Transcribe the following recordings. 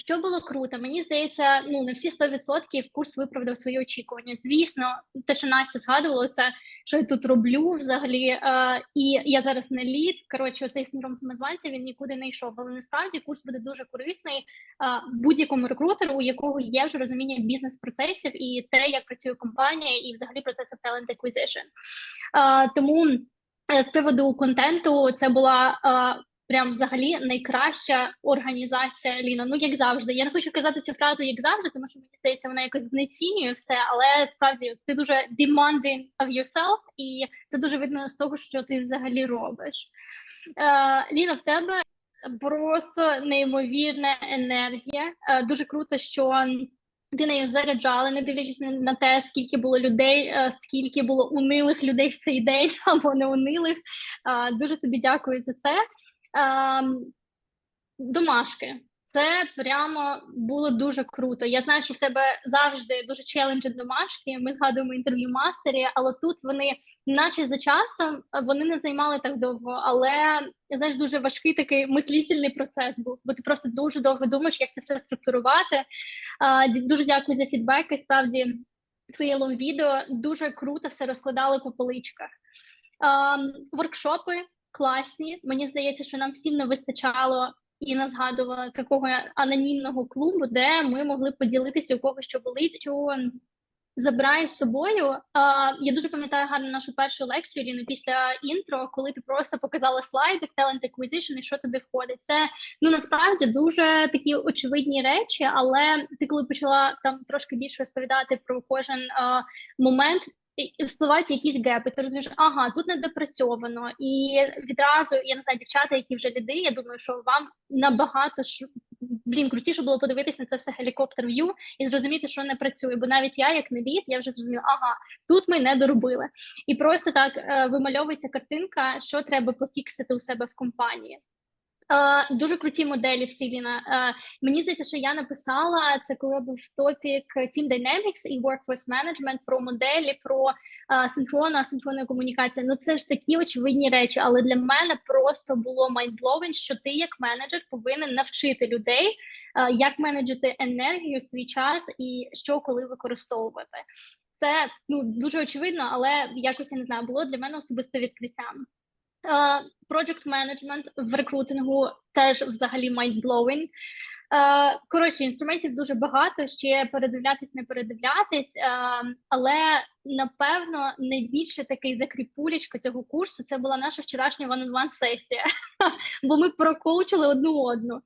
Що було круто, мені здається, ну на всі 100% курс виправдав свої очікування. Звісно, те, що Настя згадувала, це що я тут роблю взагалі. Е, і я зараз не лід. Коротше, цей синдром самозванця він нікуди не йшов. Але насправді курс буде дуже корисний е, будь-якому рекрутеру, у якого є вже розуміння бізнес-процесів і те, як працює компанія, і взагалі процесів talent acquisition. Е, тому е, з приводу контенту це була. Прям взагалі найкраща організація Ліна. Ну як завжди. Я не хочу казати цю фразу як завжди, тому що мені здається, вона якось знецінює все, але справді ти дуже demanding of yourself, і це дуже видно з того, що ти взагалі робиш. Е, Ліна, в тебе просто неймовірна енергія. Е, дуже круто, що. Ти нею заряджали, не дивлячись на те, скільки було людей, е, скільки було унилих людей в цей день або не унилих. Е, дуже тобі дякую за це. Ем, домашки. Це прямо було дуже круто. Я знаю, що в тебе завжди дуже челенджі домашки. Ми згадуємо інтерв'ю мастері, але тут вони, наче за часом, вони не займали так довго. Але знаєш, дуже важкий такий мислительний процес був, бо ти просто дуже довго думаєш, як це все структурувати. Дуже дякую за фідбек. І Справді, твоє лонг відео дуже круто все розкладали по поличках. Воркшопи класні. Мені здається, що нам всім не вистачало і не згадувала такого анонімного клубу, де ми могли поділитися у кого що болить, що забирає з собою. А, Я дуже пам'ятаю гарно нашу першу лекцію Ліна, після інтро, коли ти просто показала слайди, talent acquisition і що туди входить. Це ну насправді дуже такі очевидні речі, але ти коли почала там трошки більше розповідати про кожен а, момент, і вспливають якісь гепи, ти розумієш, ага, тут не допрацьовано. І відразу я не знаю, дівчата, які вже ліди, я думаю, що вам набагато блін, крутіше було подивитись на це все гелікоптер в'ю і зрозуміти, що не працює. Бо навіть я, як не лід, я вже зрозуміла, ага, тут ми не доробили. І просто так е, вимальовується картинка, що треба пофіксити у себе в компанії. Uh, дуже круті моделі в Сіліна. Uh, мені здається, що я написала це, коли був топік Team Dynamics і Workforce Management про моделі, про uh, синхронну, асинхронну комунікацію. Ну це ж такі очевидні речі, але для мене просто було майндловень, що ти, як менеджер, повинен навчити людей, як менеджити енергію, свій час і що коли використовувати. Це ну дуже очевидно, але якось я не знаю, було для мене особисто відкриттям. Project management в рекрутингу теж взагалі mind-blowing. Коротше, інструментів дуже багато, ще передивлятись, не передивлятись, але напевно найбільше такий закріпулечка цього курсу це була наша вчорашня one-on-one сесія, бо ми прокоучили одну одну.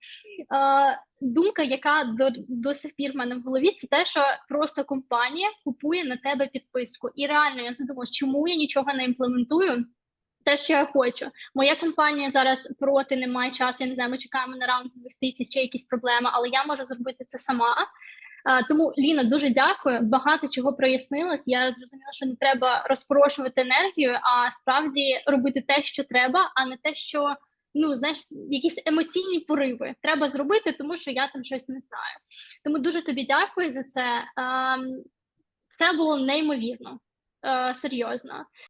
Думка, яка до до сих пір в мене в голові, це те, що просто компанія купує на тебе підписку. І реально я задумалась, чому я нічого не імплементую те, що я хочу. Моя компанія зараз проти не має часу. Я не знаю, ми чекаємо на раунд інвестицій, ще якісь проблеми, але я можу зробити це сама. Тому Ліна, дуже дякую. Багато чого прояснилось. Я зрозуміла, що не треба розпорошувати енергію, а справді робити те, що треба, а не те, що ну знаєш, якісь емоційні пориви треба зробити, тому що я там щось не знаю. Тому дуже тобі дякую за це. Це було неймовірно серйозно.